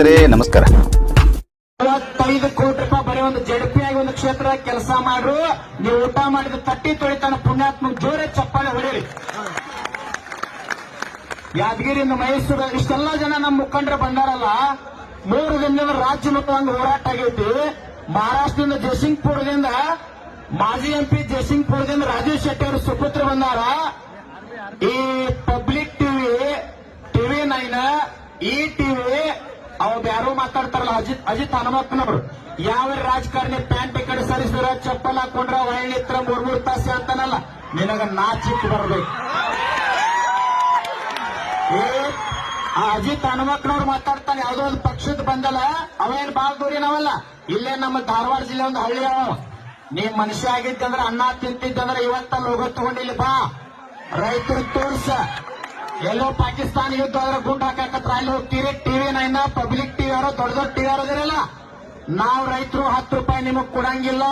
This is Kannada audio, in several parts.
ಸ್ನೇಹಿತರೆ, ನಮಸ್ಕಾರ. ಐದು ಕೋಟಿ ರೂಪಾಯಿ ಬರೀ ಒಂದು ಜಡ್ಪಿಯಾಗಿ ಒಂದು ಕ್ಷೇತ್ರ ಕೆಲಸ ಮಾಡ್ರು. ನೀವು ಊಟ ಮಾಡಿದ ತಟ್ಟಿ ತೊಳಿತಾನ ಪುಣ್ಯಾತ್ಮ ಜೋರೆ ಚಪ್ಪಾಳೆ ಹೊಡೆಯಲಿ ಯಾದಗಿರಿಯಿಂದ ಮೈಸೂರು, ಇಷ್ಟೆಲ್ಲ ಜನ ನಮ್ಮ ಮುಖಂಡರು ಬಂದಾರಲ್ಲ, ಮೂರು ದಿನದಿಂದ ರಾಜ್ಯ ಮಟ್ಟದ ಹೋರಾಟ ಆಗೈತಿ. ಮಹಾರಾಷ್ಟ್ರದಿಂದ ಜಯಸಿಂಗ್ಪುರದಿಂದ, ಮಾಜಿ ಎಂಪಿ ಜಯಸಿಂಗ್ಪುರದಿಂದ ರಾಜೀವ್ ಶೆಟ್ಟಿ ಅವರು ಸುಪುತ್ರ ಬಂದಾರ. ಈ ಪಬ್ಲಿಕ್ ಟಿವಿ ಟಿವಿ ನೈನ್, ಈ ಟಿವಿ ಅವ್ ಯಾರೋ ಮಾತಾಡ್ತಾರಲ್ಲ, ಅಜಿತ್ ಅಜಿತ್ ಹನುಮಪ್ಪನವರು. ಯಾವ ರಾಜಕಾರಣಿ ಪ್ಯಾಂಟ್ ಬೇಕಾದ್ರೆ ಸರಿಸಿದ್ರ ಚಪ್ಪಲ್ ಹಾಕೊಂಡ್ರ ವಯಣಿತ್ರ ಮೂರ್ ಮೂರ್ ತಾಸೆ ಅಂತಾನಲ್ಲ. ನಿನಗ ನಾಚಿಕ್ ಬರ್ಬೇಕು. ಆ ಅಜಿತ್ ಹನುಮಕ್ಕನವ್ರು ಮಾತಾಡ್ತಾನೆ, ಯಾವ್ದೋ ಒಂದು ಪಕ್ಷದ ಬಂದಲ್ಲ, ಅವೇನ್ ಬಾಳ್ ದೂರಿ ನಾವಲ್ಲ. ಇಲ್ಲೇ ನಮ್ಮ ಧಾರವಾಡ ಜಿಲ್ಲೆ ಒಂದು ಹಳ್ಳಿ ಅವ. ನೀ ಮನುಷ್ಯ ಆಗಿದ್ದಂದ್ರೆ, ಅನ್ನ ತಿಂತಿದ್ದಂದ್ರೆ ಇವತ್ತಲ್ಲಿ ಹೋಗೋ ತಗೊಂಡಿಲ್ಲ ಬಾ. ರೈತರು ತೋರ್ಸ. ಎಲ್ಲೋ ಪಾಕಿಸ್ತಾನ ಯುದ್ಧ ಆದ್ರೆ ಗುಂಡು ಹಾಕತ್ರ ಅಲ್ಲಿ ಹೋಗ್ತೀರಿ. ಟಿವಿ ನೈನ್ ಪಬ್ಲಿಕ್ ಟಿವಿ ಅವರ, ದೊಡ್ಡ ದೊಡ್ಡ ಟಿವಿ ಅವರದಿರಲ್ಲ ನಾವು ರೈತರು ಹತ್ತು ರೂಪಾಯಿ ನಿಮಗ್ ಕೊಡಂಗಿಲ್ಲ.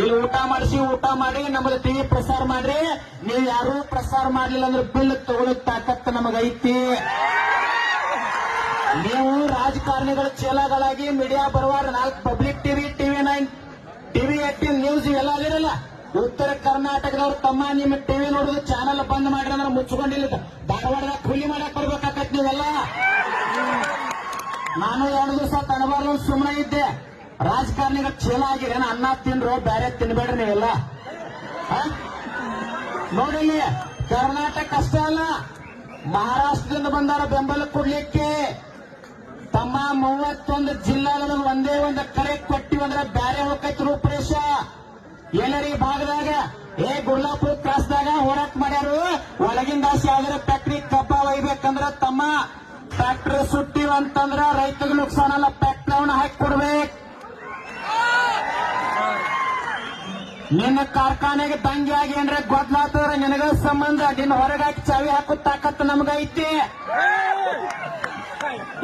ಇಲ್ಲಿ ಊಟ ಮಾಡಿಸಿ, ಊಟ ಮಾಡಿ ನಮ್ಮದು ಟಿವಿ ಪ್ರಸಾರ ಮಾಡ್ರಿ. ನೀವು ಯಾರು ಪ್ರಸಾರ ಮಾಡ್ಲಿಲ್ಲ ಅಂದ್ರೆ ಬಿಲ್ ತಗೊಳಕ್ ತಾಕತ್ ನಮಗೈತಿ ನೀವು ರಾಜಕಾರಣಿಗಳ ಚೇಲಾಗಳಾಗಿ ಮೀಡಿಯಾ ಬರುವ ನಾಲ್ಕು public TV TV nine TV eighteen news ಇವೆಲ್ಲ ಅಲ್ಲಿರಲ್ಲ ಉತ್ತರ ಕರ್ನಾಟಕದವ್ರು ತಮ್ಮ ನಿಮ್ಮ ಟಿವಿ ನೋಡುದು ಚಾನಲ್ ಬಂದ್ ಮಾಡ್ರಿ ಅಂದ್ರೆ ಮುಚ್ಕೊಂಡಿಲ್ಲ ಧಾರವಾಡದಾಗ ಕೂಲಿ ಮಾಡಕ್ ಬರ್ಬೇಕಾಕತ್ ನೀವೆಲ್ಲ? ನಾನು ಎರಡು ದಿವಸ ತನಬಾರ್ದು ಸುಮ್ಮನೆ ಇದ್ದೆ. ರಾಜಕಾರಣಿಗ ಚೇಲ ಆಗಿರೇನ ಅನ್ನ ತಿನ್ರು ಬೇರೆ ತಿನ್ಬೇಡ್ರಿ ನೀವೆಲ್ಲ? ನೋಡಿಲಿ ಕರ್ನಾಟಕ ಅಷ್ಟೇ ಅಲ್ಲ, ಮಹಾರಾಷ್ಟ್ರದಿಂದ ಬಂದಾರ ಬೆಂಬಲ ಕೊಡ್ಲಿಕ್ಕೆ ತಮ್ಮ ಮೂವತ್ತೊಂದು ಜಿಲ್ಲಾದ ಒಂದೇ ಒಂದು ಕರೆ ಕೊಟ್ಟಿವಂದ್ರೆ ಬ್ಯಾರೆ ಹೋಗ್ತೈತಿ ರೂಪರೇಷ. ಎಲ್ಲರಿ ಭಾಗದಾಗ? ಏ ಗುರ್ಲಾಪುರ ಕ್ರಾಸ್ದಾಗ ಹೋರಾಟ ಮಾಡ್ಯಾರು. ಒಳಗಿಂದ ಯಾವ್ದಾರ ಫ್ಯಾಕ್ಟ್ರಿ ಕಬ್ಬ ಒಯ್ಬೇಕಂದ್ರ ತಮ್ಮ. ಫ್ಯಾಕ್ಟ್ರಿ ಸುಟ್ಟಿವ್ ಅಂತಂದ್ರ ರೈತಗೆ ನುಕ್ಸಾನ ಅಲ್ಲ ಫ್ಯಾಕ್ಟ್ರಿ ಅವನ್ನ ಹಾಕಿ ಕೊಡ್ಬೇಕು. ನಿನ್ನ ಕಾರ್ಖಾನೆಗೆ ದಂಗೆ ಆಗಿ ಅಂದ್ರೆ ಗೊತ್ತಾತವ್ರ ನಿನಗ ಸಂಬಂಧ. ನಿನ್ನ ಹೊರಗಾಕಿ ಚಾವಿ ಹಾಕೋ ತಾಕತ್ತು ನಮಗೈತಿ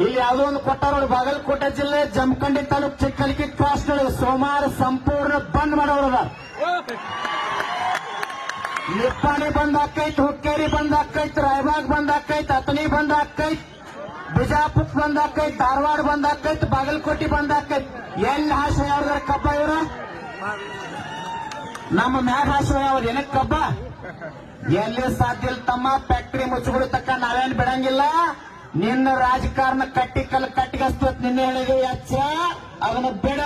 ಇಲ್ಲಿ ಯಾವುದೋ ಒಂದು ಕೊಟ್ಟಾರ ನೋಡಿ ಬಾಗಲಕೋಟೆ ಜಿಲ್ಲೆ ಜಮಖಂಡಿ ತಾಲೂಕ್ ಚಿಕ್ಕಲಿಕಿ ಕ್ರಾಸ್ ಸೋಮವಾರ ಸಂಪೂರ್ಣ ಬಂದ್ ಮಾಡೋರದ ನಿಪ್ಪಾಣಿ ಬಂದ್ ಆಕೈತ್ ಹುಕ್ಕೇರಿ ಬಂದ್ ರಾಯಬಾಗ್ ಬಂದ್ ಆಕೈತ್ ಅತನಿ ಬಿಜಾಪುರ್ ಬಂದ್ ಧಾರವಾಡ ಬಂದ್ ಆಕೈತ್ ಬಾಗಲಕೋಟೆ ಬಂದ್ ಆಕೈತ್ ಎಲ್ಲಿ ಹಾಸ ಯಾವ್ದಾರ ಕಬ್ಬ ಇವ್ರ? ನಮ್ಮ ಮ್ಯಾಗ ಹಾಸ ಯಾವ್ದು? ಏನಕ್ ಕಬ್ಬ? ಎಲ್ಲಿ ಸಾಧ್ಯ ತಮ್ಮ ಫ್ಯಾಕ್ಟ್ರಿ ಮುಚ್ಚಿಬಿಡು ತಕ್ಕ ನಾವೇನ್ ಬಿಡಂಗಿಲ್ಲ. ನಿನ್ನ ರಾಜಕಾರಣ ಕಟ್ಟಿ ಕಲ್ ಕಟ್ಟಿಗಸ್ತು ನಿನ್ನೆ ಹೇಳಿದ್ವಿ ಅಚ್ಚ ಅದನ್ನ ಬಿಡ.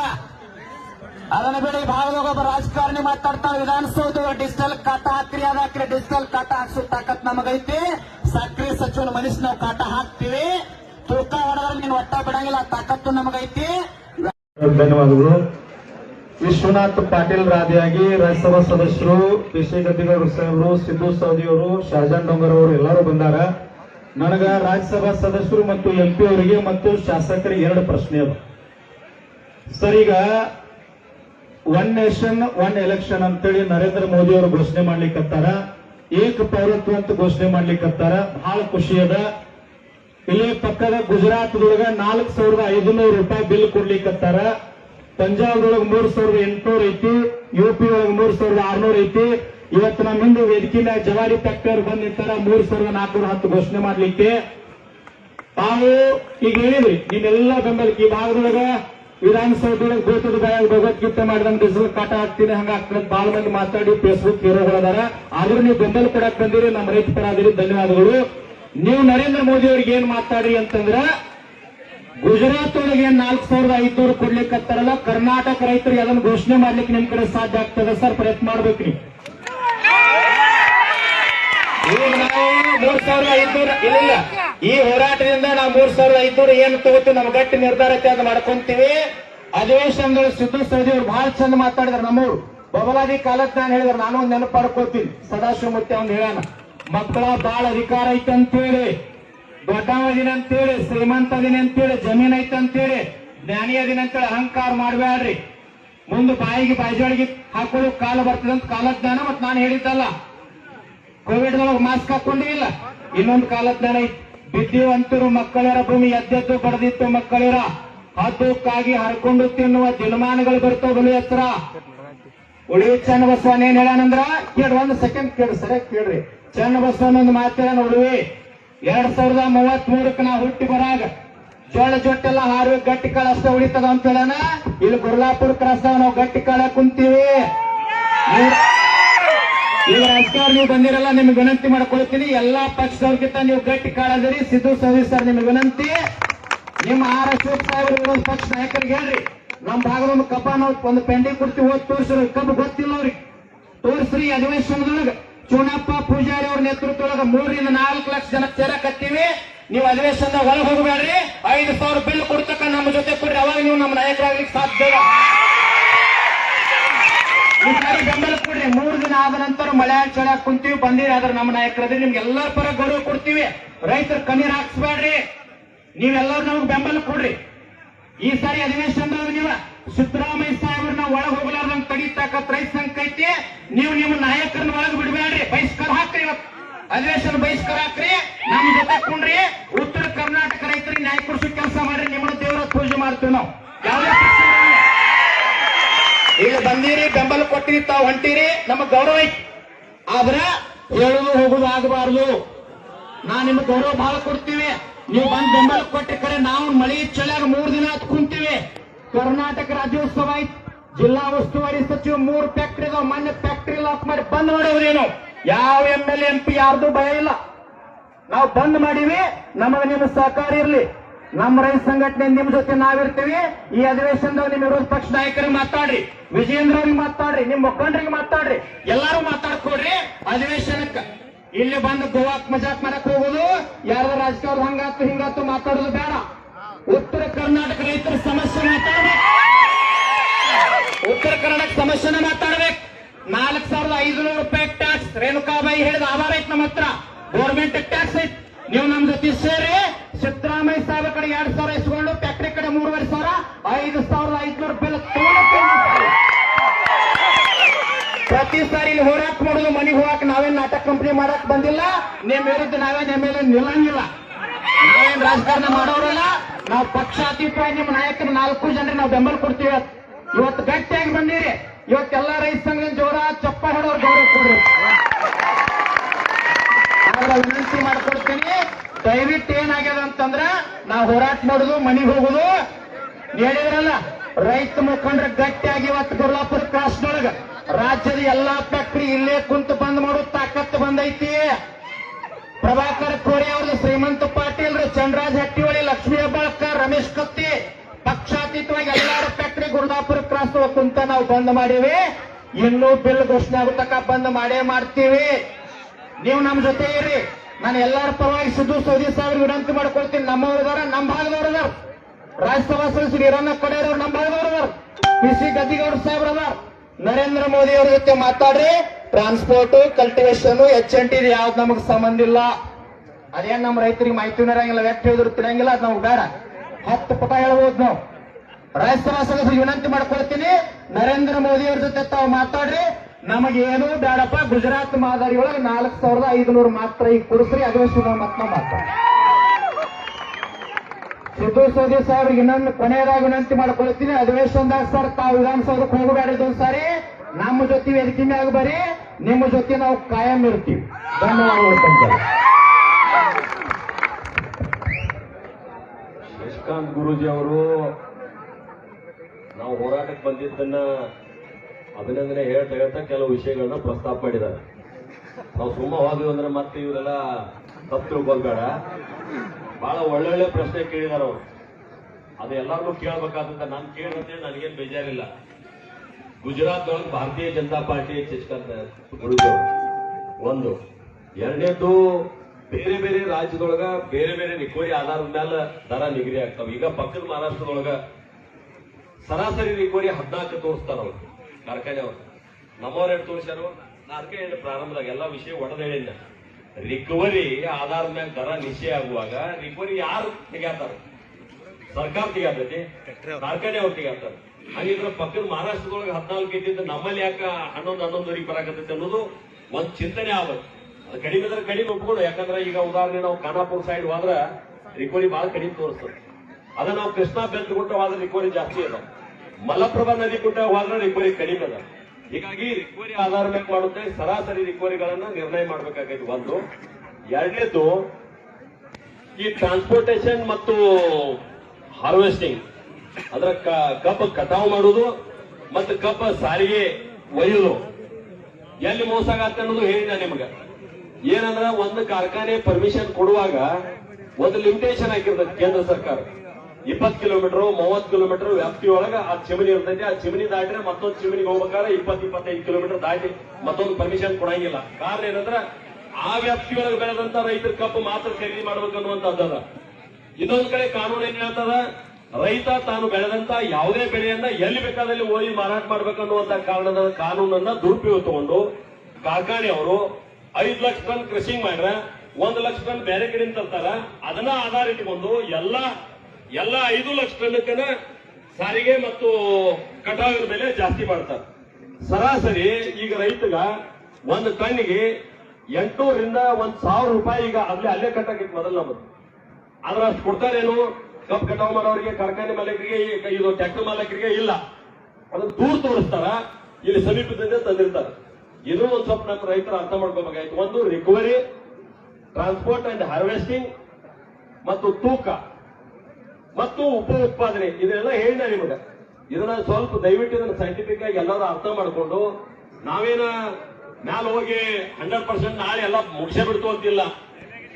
ಅದನ್ನ ಬಿಡಿ ಭಾಗದಾಗ ಒಬ್ಬ ರಾಜಕಾರಣಿ ಮಾತಾಡ್ತಾ ವಿಧಾನಸೌಧ ಡಿಜಿಟಲ್ ಕಾಟ ಹಾಕ್ರಿ ಅದಾಕ್ರಿ ಡಿಜಿಟಲ್ ಕಾಟ ಹಾಕ್ಸೋ ತಾಕತ್ ನಮಗೈತಿ. ಸಕ್ರಿ ಸಚಿವನ ಮನಸ್ಸು ನಾವು ಕಾಟ ಹಾಕ್ತಿವಿ. ತೂಕ ಹೊಡೆದ್ರೆ ನೀನು ಒಟ್ಟ ಬಿಡಂಗಿಲ್ಲ ತಾಕತ್ತು ನಮಗೈತಿ. ಧನ್ಯವಾದಗಳು. ವಿಶ್ವನಾಥ್ ಪಾಟೀಲ್ ರಾದಿಯಾಗಿ ರಾಜ್ಯಸಭಾ ಸದಸ್ಯರು ಕೃಷಿ ಗದ್ದಿಗೌಡ ಸಾಹೇಬರು, ಸಿದ್ದು ಸೌದಿ ಅವರು ಶಹಜಾನ್ ಡೊಂಗರ್ ಅವರು ಎಲ್ಲರೂ ಬಂದಾರ. ನನಗ ರಾಜ್ಯಸಭಾ ಸದಸ್ಯರು ಮತ್ತು ಎಂಪಿ ಅವರಿಗೆ ಮತ್ತು ಶಾಸಕರಿಗೆ ಎರಡು ಪ್ರಶ್ನೆ ಅದು. ಸರ್, ಈಗ ಒನ್ ನೇಷನ್ ಒನ್ ಎಲೆಕ್ಷನ್ ಅಂತೇಳಿ ನರೇಂದ್ರ ಮೋದಿ ಅವರು ಘೋಷಣೆ ಮಾಡ್ಲಿಕ್ಕತ್ತಾರ ಏಕ ಪೌರತ್ವ ಅಂತ ಘೋಷಣೆ ಮಾಡ್ಲಿಕ್ಕತ್ತಾರ ಬಹಳ ಖುಷಿ ಅದ. ಇಲ್ಲಿ ಪಕ್ಕದ ಗುಜರಾತ್ದೊಳಗ ನಾಲ್ಕು ಸಾವಿರದ ಐದುನೂರು ರೂಪಾಯಿ ಬಿಲ್ ಕೊಡ್ಲಿಕ್ಕತ್ತಾರ ಪಂಜಾಬ್ದೊಳಗ ಮೂರ್ ಸಾವಿರದ ಎಂಟುನೂರ ಐತಿ. ಯುಪಿ ಒಳಗ ಮೂರ್ ಸಾವಿರದ ಆರ್ನೂರ ಐತಿ. ಇವತ್ತು ನಮ್ಮ ಹಿಂದೆ ವೇದಿಕೆಯ ಜವಾರಿ ಪಕ್ಕರ್ ಬಂದ್ ನಿಂತಾರ. ಮೂರ್ ಸಾವಿರದ ನಾಲ್ಕುನೂರ ಹತ್ತು ಘೋಷಣೆ ಮಾಡ್ಲಿಕ್ಕೆ. ತಾವು ಈಗ ಹೇಳಿದ್ರಿ ನಿಮ್ಮೆಲ್ಲ ಬೆಂಬಲಕ್ಕೆ ಈ ಭಾಗದೊಳಗ ವಿಧಾನಸೌಧದೊಳಗೆ ಗೋತದ ಬಾಯಾಗ ಭಗವದ್ಗೀತೆ ಮಾಡಿದಂಗ ಡಿಜಿಟಲ್ ಕಾಟ ಹಾಕ್ತೀನಿ, ಹಂಗ ಆಗ್ತದೆ ಬಾಳ ಮಂದಿ ಮಾತಾಡಿ ಫೇಸ್ಬುಕ್ ಹೀರೋಗಳದಾರ ಆದ್ರೂ ನೀವು ಬೆಂಬಲ ಕೊಡಕ್ ಬಂದಿರಿ, ನಮ್ಮ ರೈತ ಪರ ಆದಿರಿ, ಧನ್ಯವಾದಗಳು. ನೀವು ನರೇಂದ್ರ ಮೋದಿ ಅವ್ರಿಗೆ ಏನ್ ಮಾತಾಡ್ರಿ ಅಂತಂದ್ರ ಗುಜರಾತ್ ಒಳಗೆ ನಾಲ್ಕು ಸಾವಿರದ ಐದ್ನೂರು ಕೊಡ್ಲಿಕ್ಕತ್ತಾರಲ್ಲ ಕರ್ನಾಟಕ ರೈತರು ಅದನ್ನ ಘೋಷಣೆ ಮಾಡ್ಲಿಕ್ಕೆ ನಿಮ್ ಕಡೆ ಸಾಧ್ಯ ಆಗ್ತದೆ ಸರ್? ಪ್ರಯತ್ನ ಮಾಡ್ಬೇಕ್ರಿ ಮೂರ್ ಸಾವಿರದ ಇಲ್ಲ ಈ ನಾವು ಮೂರ್ ಸಾವಿರದ ಐದ್ನೂರು ಏನು ತಗೋತೀವಿ ನಮ್ ಗಟ್ಟಿ ನಿರ್ಧಾರ ಐತೆ ಅದು ಮಾಡ್ಕೊಂತೀವಿ. ಅಧಿವೇಶನದಲ್ಲಿ ಸಿದ್ದು ಸೌದಿ ಅವ್ರು ಬಹಳ ಚಂದ ಮಾತಾಡಿದ್ರು ನಮ್ಮೂರು ಬಬಲಾದಿ ಕಾಲಕ್ಕೆ ನಾನು ಹೇಳಿದ್ರೆ ನಾನು ಒಂದು ನೆನಪು ಮಾಡ್ಕೋತೀನಿ ಸದಾಶಿವಮೂರ್ತಿ ಅವ್ನು ಹೇಳೋಣ ಮಕ್ಕಳ ಬಾಳ ಅಧಿಕಾರ ಐತೆ ಅಂತೇಳಿ ಅಂತ ಅಂತೇಳಿ ಶ್ರೀಮಂತ ದಿನ ಅಂತೇಳಿ, ಜಮೀನ್ ಐತೆ ಅಂತೇಳಿ, ಜ್ಞಾನಿಯ ದಿನ ಅಂತೇಳಿ ಅಹಂಕಾರ ಮಾಡಬೇಡ್ರಿ ಮುಂದೆ ಬಾಯಿಗೆ ಬಾಯಿಜೋಳಿಗೆ ಹಾಕೊಳ್ಳೋ ಕಾಲ ಬರ್ತದೆ ಅಂತ ಕಾಲಜ್ಞಾನ ಮತ್ತೆ ನಾನು ಹೇಳಿದ್ದಲ್ಲ. ಕೋವಿಡ್ ಒಳಗೆ ಮಾಸ್ಕ್ ಹಾಕೊಂಡಿಲ್ಲ ಇನ್ನೊಂದು ಕಾಲಜ್ಞಾನ ಐತಿ. ವಿದ್ಯಾವಂತರು ಮಕ್ಕಳರ ಭೂಮಿ ಎದ್ದೆದ್ದು ಬಡದಿತ್ತು ಮಕ್ಕಳಿರ. ಹದ್ದುಕ್ಕಾಗಿ ಹರ್ಕೊಂಡು ತಿನ್ನುವ ದಿನಮಾನಗಳು ಬರ್ತಾವ ಬಲಿ ಎತ್ತರ ಉಳಿವು ಚನ್ನ ಬಸವನ್ ಏನ್ ಹೇಳಾನಂದ್ರ ಕೇಳ ಒಂದ್ ಸೆಕೆಂಡ್ ಕೇಳ್ರಿ ಸರಿ ಕೇಳ್ರಿ. ಚನ್ನ ಬಸವನ್ ಒಂದು ಮಾತು ಹೇಳಾನ ಉಳಿವಿ. ಎರಡ್ ಸಾವಿರದ ಮೂವತ್ ಮೂರಕ್ಕೆ ನಾ ಹುಟ್ಟಿ ಬರಾಗ. ಜೋಳ ಜೊಟ್ಟೆಲ್ಲ ಹಾರು ಗಟ್ಟಿ ಕಾಳ ಅಷ್ಟೇ ಉಳಿತದ ಅಂತ ಹೇಳೋಣ ಇಲ್ಲಿ ಗುರ್ಲಾಪುರ ಕ್ರಾಸ್ತಾವ ನಾವು ಗಟ್ಟಿ ಕಾಳ ಕುಂತೀವಿ. ಈಗ ರಾಜಕಾರಣ ನೀವು ಬಂದಿರಲ್ಲ, ನಿಮ್ಗೆ ವಿನಂತಿ ಮಾಡ್ಕೊಳ್ತೀನಿ. ಎಲ್ಲಾ ಪಕ್ಷದವ್ರಿಗಿಂತ ನೀವು ಗಟ್ಟಿ ಕಾಳದಿರಿ ಸಿದ್ದು ಸವಿ ಸರ್ ನಿಮ್ಗೆ ವಿನಂತಿ. ನಿಮ್ಮ ಆರ್ ಅಶೋಕ್ ಸಾಹೇಬ್ ವಿರೋಧ ಪಕ್ಷ ನಾಯಕರಿಗೆ ಹೇಳ್ರಿ. ನಮ್ ಭಾಗದ ಕಬ್ಬ ನಾವು ಒಂದು ಪೆಂಡಿಂಗ್ ಕೊಡ್ತೀವಿ ಹೋಗಿ ತೋರಿಸ್ರಿ ಕಬ್ಬು ಗೊತ್ತಿಲ್ಲ ಅವ್ರಿ ತೋರಿಸ್ರಿ ಅಧಿವೇಶನದೊಳಗ. ಚುನಪ್ಪ ಪೂಜಾರಿ ಅವ್ರ ನೇತೃತ್ವದೊಳಗ ಮೂರರಿಂದ ನಾಲ್ಕು ಲಕ್ಷ ಜನ ಸೇರಕತ್ತೀವಿ ನೀವು ಅಧಿವೇಶನದಾಗ ಒಳಗೆ ಹೋಗಬೇಡ್ರಿ. ಐದು ಸಾವಿರ ಬಿಲ್ ಕೊಡ್ತಕ್ಕ ನಮ್ಮ ಜೊತೆ ಕೊಡ್ರಿ. ಅವಾಗ ನೀವು ನಮ್ಮ ನಾಯಕರಾಗ್ಲಿಕ್ಕೆ ಸಾಧ್ಯ. ಈ ಸಾರಿ ಬೆಂಬಲ ಕೊಡ್ರಿ. ಮೂರು ದಿನ ಆದ ನಂತರ ಮಳೆ ಚಳಿ ಕುಂತೀವಿ, ಬಂದಿರಿ. ಆದ್ರೆ ನಮ್ಮ ನಾಯಕರದ್ರಿ ನಿಮ್ಗೆ ಎಲ್ಲರ ಪರ ಗೌರವ ಕೊಡ್ತೀವಿ. ರೈತರ ಕಣ್ಣೀರ್ ಹಾಕ್ಸ್ಬೇಡ್ರಿ. ನೀವೆಲ್ಲರೂ ನಮಗೆ ಬೆಂಬಲ ಕೊಡ್ರಿ. ಈ ಸಾರಿ ಅಧಿವೇಶನದಾಗ ನೀವು ಸಿದ್ದರಾಮಯ್ಯ ಸಾಹೇಬ್ರನ್ನ ಒಳಗೆ ಹೋಗ್ಲಾರ್ದಂಗ್ ತಡಿತಾಕತ್ ರೈತ ಸಂಘ ಐತಿ. ನೀವು ನಿಮ್ಮ ನಾಯಕರನ್ನ ಒಳಗೆ ಬಿಡಬೇಡ್ರಿ. ಬಹಿಷ್ಕಾರ ಹಾಕ್ರಿ ಇವತ್ತು. ಅಧಿವೇಶನ ಬಹಿಷ್ಕಾರ ಹಾಕ್ರಿ ನಮ್ಮ ಜೊತೆ ಕುಂಡ್ರಿ ಉತ್ತರ ಕರ್ನಾಟಕ ರೈತರಿಗೆ ನ್ಯಾಯ ಕೊಡಿಸೋ ಕೆಲಸ ಮಾಡ್ರಿ ನಿಮ್ಮನ್ನ ದೇವರ ಪೂಜೆ ಮಾಡ್ತೀವಿ ನಾವು ಯಾವುದೇ ಪಕ್ಷ ಇರಲ್ಲ. ಇಲ್ಲಿ ಬಂದಿರಿ ಕೊಟ್ಟಿರಿ ತಾವು ಹೊಂಟಿರಿ ನಮಗ್ ಗೌರವ ಐತಿ ಆದ್ರ ಹೇಳುದು ಹೋಗುದು ಆಗಬಾರ್ದು. ನಾ ನಿಮ್ಗೆ ಗೌರವ ಬಹಳ ಕೊಡ್ತೀವಿ. ನೀವು ಬಂದ್ ಬೆಂಬಲ ಕೊಟ್ಟಿ ಕರೆ, ನಾವು ಮಳಿ ಚಳಿಯಾಗ ಮೂರ್ ದಿನ ಆತ್ ಕುಂತೀವಿ. ಕರ್ನಾಟಕ ರಾಜ್ಯೋತ್ಸವ ಐತಿ ಜಿಲ್ಲಾ ಉಸ್ತುವಾರಿ ಸಚಿವ ಮೂರ್ ಫ್ಯಾಕ್ಟ್ರಿ ಅದಾವ, ಮೊನ್ನೆ ಫ್ಯಾಕ್ಟ್ರಿ ಲಾಕ್ ಮಾಡಿ ಬಂದ್ ಮಾಡೋದೇನು ಯಾವ ಎಂ ಎಲ್ ಎಂ ಪಿ ಯಾರ್ದು ಭಯ ಇಲ್ಲ. ನಾವು ಬಂದ್ ಮಾಡಿವಿ, ನಮಗ ನಿಮ್ಮ ಸಹಕಾರ ಇರ್ಲಿ. ನಮ್ಮ ರೈತ ಸಂಘಟನೆ ನಿಮ್ ಜೊತೆ ನಾವಿರ್ತೀವಿ. ಈ ಅಧಿವೇಶನದಾಗ ನಿಮ್ಮ ವಿರೋಧ ಪಕ್ಷ ನಾಯಕರಿಗೆ ಮಾತಾಡ್ರಿ, ವಿಜಯೇಂದ್ರ ಅವ್ರಿಗೆ ಮಾತಾಡ್ರಿ ನಿಮ್ ಮುಖಂಡರಿಗೆ ಮಾತಾಡ್ರಿ, ಎಲ್ಲಾರು ಮಾತಾಡ್ಕೊಡ್ರಿ. ಅಧಿವೇಶನಕ್ಕ ಇಲ್ಲಿ ಬಂದು ಗೋವಾಕ್ ಮಜಾಕ್ ಮಾಡಕ್ ಹೋಗೋದು ಯಾರು ರಾಜಕೀಯ ಹಂಗಾತು ಹಿಂಗಾತು ಮಾತಾಡೋದು ಬೇಡ. ಉತ್ತರ ಕರ್ನಾಟಕ ರೈತರ ಸಮಸ್ಯೆ ಮಾತಾಡ್ಬೇಕು. ಉತ್ತರ ಕರ್ನಾಟಕ ಸಮಸ್ಯೆನ ಮಾತಾಡ್ಬೇಕು. ನಾಲ್ಕ್ ಸಾವಿರದ ಐದುನೂರು ರೂಪಾಯಿ ಟ್ಯಾಕ್ಸ್ ರೇಣುಕಾಬಾಯಿ ಹೇಳಿದ ಆಭಾರ ಐತಿ ನಮ್ಮ ಹತ್ರ. ಗೌರ್ಮೆಂಟ್ ಟ್ಯಾಕ್ಸ್ ಐತ್. ನೀವು ನಮ್ ಜೊತೆ ಸೇರಿ ಸಿದ್ದರಾಮಯ್ಯ ಸಾಹೇಬ ಕಡೆ ಎರಡ್ ಸಾವಿರ ಇಸ್ಕೊಂಡು ಫ್ಯಾಕ್ಟ್ರಿ ಕಡೆ ಮೂರುವರೆ ಸಾವಿರ, ಐದು ಸಾವಿರದ ಐದುನೂರು ಬಿಲ್ ಪ್ರತಿ ಸಾರಿ ಇಲ್ಲಿ ಹೋರಾಟ ಮಾಡೋದು, ಮನೆಗೆ ಹೋಗಕ್ ನಾವೇನ್ ನಾಟಕ ಕಂಪನಿ ಮಾಡಕ್ ಬಂದಿಲ್ಲ. ನಿಮ್ ವಿರುದ್ಧ ನಾವೇ ನಿಮ್ಮ ಮೇಲೆ ನಿಲ್ಲಂಗಿಲ್ಲ. ನಾವೇನ್ ರಾಜಕಾರಣ ಮಾಡೋರಲ್ಲ, ನಾವು ಪಕ್ಷಾತೀತವಾಗಿ ನಿಮ್ಮ ನಾಯಕರ ನಾಲ್ಕು ಜನರಿಗೆ ನಾವು ಬೆಂಬಲ ಕೊಡ್ತೀವಿ. ಇವತ್ತು. ಗಟ್ಟಿಯಾಗಿ ಬಂದಿರಿ. ಇವತ್ತೆಲ್ಲ ರೈತ ಸಂಘ ಜೋರ ಚಪ್ಪ ಹಿಡೋರು ಗೌರವ ಕೊಡ್ರಿ. ವಿನಂತಿ ಮಾಡ್ಕೊಡ್ತೀನಿ. ದಯವಿಟ್ಟು ಏನಾಗ್ಯದ ಅಂತಂದ್ರ ನಾವು ಹೋರಾಟ ಮಾಡುದು, ಮನೆಗೆ ಹೋಗುದು. ಹೇಳಿದ್ರಲ್ಲ, ರೈತ ಮುಖಂಡ್ರ ಗಟ್ಟಿಯಾಗಿ ಇವತ್ತು ಗುರ್ಲಾಪುರ ಕ್ರಾಸ್ನೊಳಗ ರಾಜ್ಯದ ಎಲ್ಲಾ ಫ್ಯಾಕ್ಟ್ರಿ ಇಲ್ಲೇ ಕುಂತು ಬಂದ್ ಮಾಡೋ ತಾಕತ್ತು ಬಂದೈತಿ. ಪ್ರಭಾಕರ್ ಕೋರೆ ಅವ್ರದ್ದು ಶ್ರೀಮಂತ ಪಾಟೀಲ್ ಚಂದ್ರರಾಜ್ ಹಟ್ಟಿವಳಿ ಲಕ್ಷ್ಮೀ ಹೆಬ್ಬಾಳ್ಕರ್, ರಮೇಶ್ ಕತ್ತಿ, ಪಕ್ಷಾತೀತವಾಗಿ ಎಲ್ಲಾರು ಫ್ಯಾಕ್ಟ್ರಿ ಗುರುದಾಪುರ ಕ್ರಾಸ್ ಕುಂತ ನಾವು ಬಂದ್ ಮಾಡೀವಿ. ಇನ್ನೂ ಬಿಲ್ ಘೋಷಣೆ ಆಗುತ್ತಕ ಬಂದ್ ಮಾಡೇ ಮಾಡ್ತೀವಿ. ನೀವು ನಮ್ಮ ಜೊತೆ ಇರಿ. ನಾನು ಎಲ್ಲರ ಪರವಾಗಿ ಸಿದ್ದು ಸೌದಿ ಸಾವಿರ ವಿನಂತಿ ಮಾಡ್ಕೊಳ್ತೀನಿ. ನಮ್ಮವ್ರು ಇದಾರ ನಮ್ಮ ಭಾಗದವರು ಇದಾರ ರಾಜ್ಯಸಭಾ ಸದಸ್ಯರು ಇರನ್ನ ಕೊಡೆಯವರು ನಮ್ಮ ಭಾಗದವರು ಇದಾರ ಪಿ ಸಿ ಗದ್ದಿಗೌಡ ಸಾಹೇಬ್ರ ಅದಾರ ನರೇಂದ್ರ ಮೋದಿ ಅವ್ರ ಜೊತೆ ಮಾತಾಡ್ರಿ. Transport cultivation H N T ಯಾವ್ದು ನಮಗ್ ಸಂಬಂಧ ಇಲ್ಲ. ಅದೇನ್ ನಮ್ಮ ರೈತರಿಗೆ ಮಾಹಿತಿ ಇರಂಗಿಲ್ಲ, ವ್ಯಕ್ತಿ ಹೇಳಿದ್ರು ತಿರಂಗಿಲ್ಲ ಅದು ನಮ್ಗೆ ಬೇಡ. ಹತ್ತು ಪುಟ ಹೇಳ್ಬೋದು ನಾವು. ರಾಜ್ಯಸಭಾ ಸದಸ್ಯರು ವಿನಂತಿ ಮಾಡ್ಕೊಳ್ತೀನಿ. ನರೇಂದ್ರ ಮೋದಿ ಅವ್ರ ಜೊತೆ ತಾವು ಮಾತಾಡ್ರಿ. ನಮಗೇನು ಬೇಡಪ್ಪ, ಗುಜರಾತ್ ಮಾದರಿ ಒಳಗೆ ನಾಲ್ಕು ಸಾವಿರದ ಐದುನೂರು ಮಾತ್ರ ಈಗ ಕೊಡಿಸ್ರಿ ಅಧಿವೇಶನ ಮತ್ತೆ ಮಾತ್ರ ಸಿದ್ದು ಸೋದಿ ಸಾಹೇಬ್ರಿಗೆ ಇನ್ನೊಂದು ಕೊನೆಯದಾಗಿ ವಿನಂತಿ ಮಾಡ್ಕೊಳ್ತೀನಿ ಅಧಿವೇಶನದಾಗ ಸರ್, ತಾವು ವಿಧಾನಸೌಧಕ್ಕೆ ಹೋಗಬೇಡಿದ್ದು ಸಾರಿ. ನಮ್ಮ ಜೊತೆ ವೇದಿಕೆ ಮ್ಯಾಗ ಬರ್ರಿ ನಿಮ್ಮ ಜೊತೆ ನಾವು ಕಾಯಂ ಇರ್ತೀವಿ. ಧನ್ಯವಾದಗಳು ಶಶಿಕಾಂತ್ ಗುರೂಜಿ ಅವರು, ನಾವು ಹೋರಾಟಕ್ಕೆ ಬಂದಿದ್ದನ್ನ ಅಭಿನಂದನೆ ಹೇಳ್ತಾ ಹೇಳ್ತಾ ಕೆಲವು ವಿಷಯಗಳನ್ನ ಪ್ರಸ್ತಾಪ ಮಾಡಿದ್ದಾರೆ. ನಾವು ಸುಮ್ಮ ಹೋದ್ವಿ ಅಂದ್ರೆ ಮತ್ತೆ ಇವರೆಲ್ಲ ತಪ್ಪು ತಿಳ್ಕೊಳ್ಬೇಡ. ಬಹಳ ಒಳ್ಳೊಳ್ಳೆ ಪ್ರಶ್ನೆ ಕೇಳಿದಾರ ಅವರು. ಅದು ಎಲ್ಲರಿಗೂ ಕೇಳ್ಬೇಕಾದಂತ ನಾನು ಕೇಳಿದ್ರೆ ನನಗೇನು ಬೇಜಾರಿಲ್ಲ. ಗುಜರಾತ್ ಒಳಗೆ ಭಾರತೀಯ ಜನತಾ ಪಾರ್ಟಿ ಅವರು ಒಂದು. ಎರಡನೇದು ಬೇರೆ ಬೇರೆ ರಾಜ್ಯದೊಳಗ ಬೇರೆ ಬೇರೆ ನಿಕೋರಿ ಆಧಾರದ ಮೇಲೆ ದರ ನಿಗದಿ ಆಗ್ತಾವ. ಈಗ ಪಕ್ಕದ ಮಹಾರಾಷ್ಟ್ರದೊಳಗ ಸರಾಸರಿ ರಿಕವರಿ ಹದಿನಾಲ್ಕು ತೋರಿಸ್ತಾರ ಅವ್ರು. ಕಾರ್ಖಾನೆ ಅವ್ರು. ನಮ್ಮವ್ರು ಹೇಳಿ ತೋರಿಸ್ಯಾರು? ನಾ ಅದಕ್ಕೆ ಹೇಳಿ ಪ್ರಾರಂಭದಾಗ ಎಲ್ಲ ವಿಷಯ ಒಡೆದ ಹೇಳಿನ ರಿಕವರಿ ಆಧಾರದ ಮ್ಯಾಗ ದರ ನಿಶ್ಚಯ ಆಗುವಾಗ ರಿಕವರಿ ಯಾರು ತೆಗ್ಯಾತಾರ? ಸರ್ಕಾರ ತೆಗ್ಯಾತೈತಿ ಕಾರ್ಖಾನೆ ಅವ್ರು ತೆಗ್ಯಾತಾರ. ಹಾಗಿದ್ರೆ ಪಕ್ಕದ ಮಹಾರಾಷ್ಟ್ರದೊಳಗೆ ಹದಿನಾಲ್ಕು ಇದ್ದಿದ್ದು ನಮ್ಮಲ್ಲಿ ಯಾಕೆ ಹನ್ನೊಂದು ಹನ್ನೊಂದುವರೆಗೆ ಬರಾಕತ್ತೈತಿ ಅನ್ನೋದು ಒಂದ್ ಚಿಂತನೆ ಆಗುತ್ತೆ ಅದು ಕಡಿಮೆ ಅಂದ್ರೆ ಕಡಿಮೆ ಒಪ್ಕೊಂಡು ಯಾಕಂದ್ರೆ ಈಗ ಉದಾಹರಣೆ ನಾವು ಖಾನಾಪುರ ಸೈಡ್ ಹೋದ್ರೆ ರಿಕವರಿ ಬಹಳ ಕಡಿಮೆ ತೋರಿಸ್ತದೆ. ಅದ ನಾವು ಕೃಷ್ಣಾ ಬೆಂತ್ ಕೊಟ್ಟು ಹೋದ್ರೆ ರಿಕವರಿ ಜಾಸ್ತಿ ಅದ. ಮಲಪ್ರಭಾ ನದಿ ಕೂಡ ಹೋದ್ರೆ ರಿಕ್ವರಿ ಕಡಿಮೆ ಅದ. ಹೀಗಾಗಿ ರಿಕ್ವರಿ ಆಧಾರ ಮೇಲೆ ಮಾಡುತ್ತೆ, ಸರಾಸರಿ ರಿಕ್ವರಿಗಳನ್ನ ನಿರ್ಣಯ ಮಾಡ್ಬೇಕಾಗೈತಿ ಒಂದು. ಎರಡನೇದು, ಈ ಟ್ರಾನ್ಸ್ಪೋರ್ಟೇಶನ್ ಮತ್ತು ಹಾರ್ವೆಸ್ಟಿಂಗ್ ಅದರ ಕಬ್ಬ ಕಟಾವು ಮಾಡುವುದು ಮತ್ತು ಕಬ್ಬ ಸಾರಿಗೆ ಒಯ್ಯುದು ಎಲ್ಲಿ ಮೋಸ ಆಗತ್ತೆ ಅನ್ನೋದು ಹೇಳಿದ ನಿಮ್ಗೆ? ಏನಂದ್ರ ಒಂದು ಕಾರ್ಖಾನೆ ಪರ್ಮಿಷನ್ ಕೊಡುವಾಗ ಒಂದು ಲಿಮಿಟೇಷನ್ ಹಾಕಿರ್ತದೆ ಕೇಂದ್ರ ಸರ್ಕಾರ. ಇಪ್ಪತ್ತು ಕಿಲೋಮೀಟರ್, ಮೂವತ್ತು ಕಿಲೋಮೀಟರ್ ವ್ಯಾಪ್ತಿ ಒಳಗ ಆ ಚಿಮನಿ ಇರ್ತೈತಿ. ಆ ಚಿಮನಿ ದಾಟಿದ್ರೆ ಮತ್ತೊಂದು ಚಿಮನಿಗೆ ಹೋಗ್ಬೇಕಾದ್ರೆ ಇಪ್ಪತ್ತು, ಇಪ್ಪತ್ತೈದು ಕಿಲೋಮೀಟರ್ ದಾಟಿ ಮತ್ತೊಂದು ಪರ್ಮಿಷನ್ ಕೊಡಂಗಿಲ್ಲ. ಕಾರಣ ಏನಂದ್ರ ಆ ವ್ಯಾಪ್ತಿ ಒಳಗೆ ಬೆಳೆದಂತ ರೈತರ ಕಬ್ಬು ಮಾತ್ರ ಖರೀದಿ ಮಾಡ್ಬೇಕು ಅನ್ನುವಂಥದ್ದದ ಇನ್ನೊಂದ್ ಕಡೆ ಕಾನೂನು ಏನ್ ಹೇಳ್ತದ? ರೈತ ತಾನು ಬೆಳೆದಂತ ಯಾವುದೇ ಬೆಳೆಯನ್ನ ಎಲ್ಲಿ ಬೇಕಾದಲ್ಲಿ ಓದಿ ಮಾರಾಟ ಮಾಡ್ಬೇಕನ್ನುವಂತ ಕಾರಣದ ಕಾನೂನನ್ನ ದುರುಪಯೋಗ ತಗೊಂಡು ಕಾರ್ಖಾನೆಯವರು ಐದು ಲಕ್ಷ ಟನ್ ಕೃಷಿಂಗ್ ಮಾಡ್ರ ಒಂದ್ ಲಕ್ಷ ಟನ್ ಬೇರೆ ಕಡೆಯಿಂದ ತರ್ತಾರ. ಅದನ್ನ ಆಧಾರ ಇಟ್ಟುಕೊಂಡು ಎಲ್ಲ ಎಲ್ಲ ಐದು ಲಕ್ಷ ಟನ್ಕನ ಸಾರಿಗೆ ಮತ್ತು ಕಟಾವಿನ ಮೇಲೆ ಜಾಸ್ತಿ ಮಾಡ್ತಾರೆ. ಸರಾಸರಿ ಈಗ ರೈತಗ ಒಂದು ಟನ್ನಿಗೆ ಎಂಟುನೂರಿಂದ ಒಂದ್ ಸಾವಿರ ರೂಪಾಯಿ ಈಗ ಅಲ್ಲೇ ಅಲ್ಲೇ ಕಟ್ಟಾಕಿತ್ತು ಮೊದಲ ನಮ್ಮದು ಆದ್ರೆ ಅಷ್ಟು ಕೊಡ್ತಾರೇನು? ಕಬ್ಬು ಕಟಾವು ಮಾಡೋರಿಗೆ, ಕಾರ್ಖಾನೆ ಮಾಲೀಕರಿಗೆ ಇದು ಟ್ಯಾಕ್ಟರ್ ಮಾಲೀಕರಿಗೆ ಇಲ್ಲ. ಅದನ್ನ ದೂರ ತೋರಿಸ್ತಾರ, ಇಲ್ಲಿ ಸಮೀಪದಿಂದ ತಂದಿರ್ತಾರೆ. ಇದು ಒಂದ್ ಸ್ವಲ್ಪ ನಮ್ಮ ರೈತರು ಅರ್ಥ ಮಾಡ್ಕೋಬೇಕಾಯ್ತು. ಒಂದು ರಿಕವರಿ ಟ್ರಾನ್ಸ್ಪೋರ್ಟ್ ಅಂಡ್ ಹಾರ್ವೆಸ್ಟಿಂಗ್ ಮತ್ತು ತೂಕ. ಮತ್ತು ಉಪ ಉತ್ಪಾದನೆ ಇದನ್ನೆಲ್ಲ ಹೇಳಿದ ನಿಮಗೆ. ಇದನ್ನ ಸ್ವಲ್ಪ ದಯವಿಟ್ಟು ಇದನ್ನ ಸೈಂಟಿಫಿಕ್ ಆಗಿ ಎಲ್ಲರೂ ಅರ್ಥ ಮಾಡಿಕೊಂಡು, ನಾವೇನ ಮ್ಯಾಲ ಹೋಗಿ ಹಂಡ್ರೆಡ್ ಪರ್ಸೆಂಟ್ ನಾಳೆ ಎಲ್ಲ ಮುಗಿಸೇ ಬಿಡ್ತು ಅಂತಿಲ್ಲ.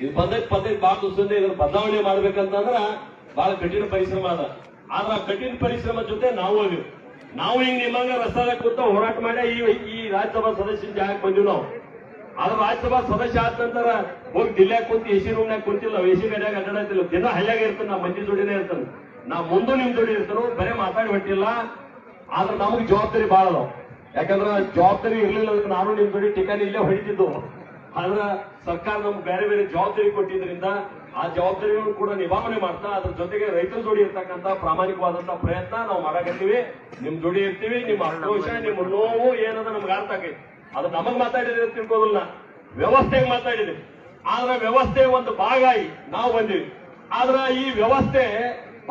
ಇದು ಪದೇ ಪದ್ಧತಿ ಭಾಳ ದಿವಸದಿಂದ ಇದನ್ನ ಬದಲಾವಣೆ ಮಾಡ್ಬೇಕಂತಂದ್ರ ಬಹಳ ಕಠಿಣ ಪರಿಶ್ರಮ ಅದ. ಆದ್ರ ಕಠಿಣ ಪರಿಶ್ರಮ ಜೊತೆ ನಾವು ಹೋಗಿವಿ ನಾವು ಹಿಂಗ್ ನಿಮ್ಮಂಗ ರಸ್ತಾದ ಕೂತ ಹೋರಾಟ ಮಾಡಿ ಈ ರಾಜ್ಯಸಭಾ ಸದಸ್ಯ ಜಾಗಕ್ಕೆ ಬಂದಿವಿ ನಾವು. ಆದ್ರೆ ರಾಜ್ಯಸಭಾ ಸದಸ್ಯ ಆದ ನಂತರ ಹೋಗಿ ದಿಲ್ಲ್ಯಾಗ ಕುಂತು ಎಸಿ ರೂಮ್ನಾಗ ಕುಂತಿಲ್ಲ ಎಸಿ ಗಡಿಯಾಗ ಅಡ್ಡಾಡತ್ತಿಲ್ಲ ದಿನ ಹಳ್ಳಿಯಾಗ ಇರ್ತಾನೆ, ನಾ ಮಂದಿ ಜೋಡಿನೇ ಇರ್ತಾನೆ. ನಾ ಮುಂದೂ ನಿಮ್ ಜೋಡಿ ಇರ್ತಾನೋ, ಬರೇ ಮಾತಾಡಿ ಬಿಟ್ಟಿಲ್ಲ ಆದ್ರೆ ನಮಗ್ ಜವಾಬ್ದಾರಿ ಬಾಳ ಅದಾವ. ಯಾಕಂದ್ರ ಜವಾಬ್ದಾರಿ ಇರ್ಲಿಲ್ಲ ಅಂದ್ರೆ ನಾನು ನಿಮ್ ಜೋಡಿ ಟಿಕಾನಿ ಇಲ್ಲೇ ಹೊಡಿತಿದ್ದು. ಆದ್ರ ಸರ್ಕಾರ ನಮ್ಗೆ ಬೇರೆ ಬೇರೆ ಜವಾಬ್ದಾರಿ ಕೊಟ್ಟಿದ್ರಿಂದ ಆ ಜವಾಬ್ದಾರಿಗಳನ್ನು ಕೂಡ ನಿಭಾವಣೆ ಮಾಡ್ತಾ, ಅದ್ರ ಜೊತೆಗೆ ರೈತರ ಜೋಡಿ ಇರ್ತಕ್ಕಂತ ಪ್ರಾಮಾಣಿಕವಾದಂತ ಪ್ರಯತ್ನ ನಾವು ಮಾಡಕತ್ತೀವಿ. ನಿಮ್ ಜೋಡಿ ಇರ್ತೀವಿ ನಿಮ್ಮ ಆಕ್ರೋಶ ನಿಮ್ಮ ನೋವು ಏನದ ನಮ್ಗೆ ಅರ್ಥ ಆಗೈತಿ. ಅದು ನಮಗ್ ಮಾತಾಡಿದ್ರೆ ತಿಳ್ಕೋದಿಲ್ಲ ವ್ಯವಸ್ಥೆಗೆ ಮಾತಾಡಿದೆ. ಆದ್ರೆ ವ್ಯವಸ್ಥೆ ಒಂದು ಭಾಗ ನಾವು ಬಂದಿವಿ. ಆದ್ರ ಈ ವ್ಯವಸ್ಥೆ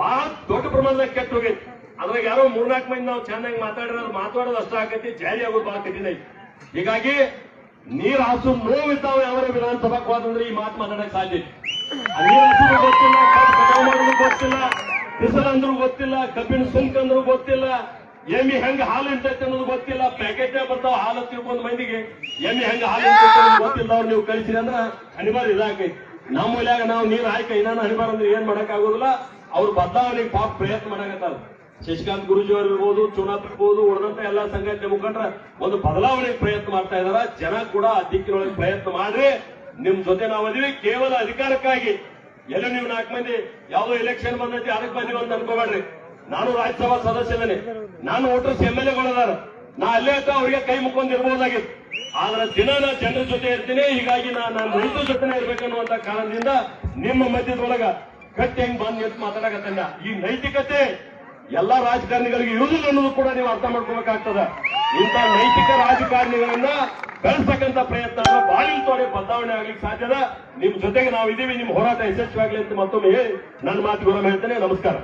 ಬಹಳ ದೊಡ್ಡ ಪ್ರಮಾಣದಾಗ ಕೆಟ್ಟ ಹೋಗೈತಿ ಅದ್ರಾಗ ಯಾರೋ ಮೂರ್ನಾಲ್ಕು ಮಂದಿ ನಾವು ಚೆನ್ನಾಗಿ ಮಾತಾಡಿರೋದು ಮಾತಾಡೋದು ಅಷ್ಟ ಆಗೈತಿ ಜಾರಿ ಆಗೋದು ಬಹಳ ಕಠಿಣ ಐತಿ. ಹೀಗಾಗಿ ನೀರ್ ಹಾಸು ನೋವಿದ್ದಾವೆ ಯಾವ ವಿಧಾನಸಭಾಕ್ ಹೋದಂದ್ರೆ ಈ ಮಾತು ಮಾತಾಡಕ್ ಸಾಧ್ಯ ಗೊತ್ತಿಲ್ಲ, ಕಬ್ಬು ಕಟಾವು ಮಾಡೋದು ಗೊತ್ತಿಲ್ಲ ಗೊತ್ತಿಲ್ಲ ಕಬ್ಬಿನ ಸುಂಕ ಅಂದ್ರೂ ಗೊತ್ತಿಲ್ಲ ಎಮ್ಮಿ ಹೆಂಗ ಹಾಲು ಇರ್ತೈತೆ ಅನ್ನೋದು ಗೊತ್ತಿಲ್ಲ, ಪ್ಯಾಕೆಟ್ ಬರ್ತಾವ, ಹಾಲು ತಿಳ್ಕೊಂಡ್ ಮಂದಿಗೆ. ಎಮ್ಮಿ ಹೆಂಗ ಹಾಲು ಗೊತ್ತಿಲ್ಲ ಗೊತ್ತಿಲ್ಲದವ್ರು ನೀವು ಕಳಿಸಿರಿ ಅಂದ್ರ ಹನಿಬಾರ್ ಇದಾಕೈತಿ. ನಮ್ಮ ಮೂಲ್ಯಾಗ ನಾವು ನೀರ್ ಹಾಕಿ ನಾನು ಹನಿಬಾರ್ ಅಂದ್ರೆ ಏನ್ ಮಾಡಕ್ ಆಗೋದಿಲ್ಲ, ಅವ್ರು ಬದಲಾವಣೆಗೆ ಪಾಪ ಪ್ರಯತ್ನ ಮಾಡಕತ್ತಾರ. ಶಶಿಕಾಂತ್ ಗುರುಜಿ ಅವರು ಇರ್ಬೋದು ಚುನಾಪ್ ಇರ್ಬೋದು, ಉಳಿದಂತ ಎಲ್ಲಾ ಸಂಘಟನೆ ಮುಖಂಡ್ರ ಒಂದು ಬದಲಾವಣೆಗೆ ಪ್ರಯತ್ನ ಮಾಡ್ತಾ ಇದಾರ. ಜನ ಕೂಡ ಆ ಪ್ರಯತ್ನ ಮಾಡ್ರಿ. ನಿಮ್ ಜೊತೆ ನಾವು ಅದೀವಿ, ಕೇವಲ ಅಧಿಕಾರಕ್ಕಾಗಿ. ಎಲ್ಲ ನೀವು ನಾಲ್ಕು ಮಂದಿ, ಯಾವ್ದೋ ಎಲೆಕ್ಷನ್ ಬಂದೈತಿ ಅದಕ್ಕೆ ಬಂದಿವಿ ಅಂತ ಅನ್ಕೋಬೇಡ್ರಿ. ನಾನು ರಾಜ್ಯಸಭಾ ಸದಸ್ಯನೇ. ನಾನು ಓಟರ್ಸ್ ಎಂ ಎಲ್ ಎಗಳದಾರ ನಾ ಅಲ್ಲೇ ಅಂತ ಅವ್ರಿಗೆ ಕೈ ಮುಕ್ಕೊಂಡಿರ್ಬಹುದಾಗಿತ್ತು ಆದ್ರೆ ದಿನ ನಾ ಜನರ ಜೊತೆ ಇರ್ತೀನಿ, ಹೀಗಾಗಿ ನಾನು ರೈತರ ಜೊತೆನೇ ಇರ್ಬೇಕನ್ನುವಂತ ಕಾರಣದಿಂದ ನಿಮ್ಮ ಮಧ್ಯದೊಳಗ ಕಟ್ಟಿ ಹೆಂಗ್ ಬಂದ್ ನಿಂತು ಮಾತಾಡಕತ್ತಲ್ಲ ಈ ನೈತಿಕತೆ ಎಲ್ಲಾ ರಾಜಕಾರಣಿಗಳಿಗೆ ಇರುವುದಿಲ್ಲ ಅನ್ನೋದು ಕೂಡ ನೀವು ಅರ್ಥ ಮಾಡ್ಕೋಬೇಕಾಗ್ತದ. ಇಂಥ ನೈತಿಕ ರಾಜಕಾರಣಿಗಳನ್ನ ಬೆಳೆಸತಕ್ಕಂತ ಪ್ರಯತ್ನ ಬಾಳಿನ ತೋಡೆ ಬದಲಾವಣೆ ಆಗ್ಲಿಕ್ಕೆ ಸಾಧ್ಯದ ನಿಮ್ ಜೊತೆಗೆ ನಾವು ಇದೀವಿ ನಿಮ್ ಹೋರಾಟ ಯಶಸ್ವಿ ಆಗ್ಲಿ ಅಂತ ಮತ್ತೊಮ್ಮೆ ಹೇಳಿ ನನ್ನ ಮಾತು ಗುರು ಹೇಳ್ತೇನೆ. ನಮಸ್ಕಾರ.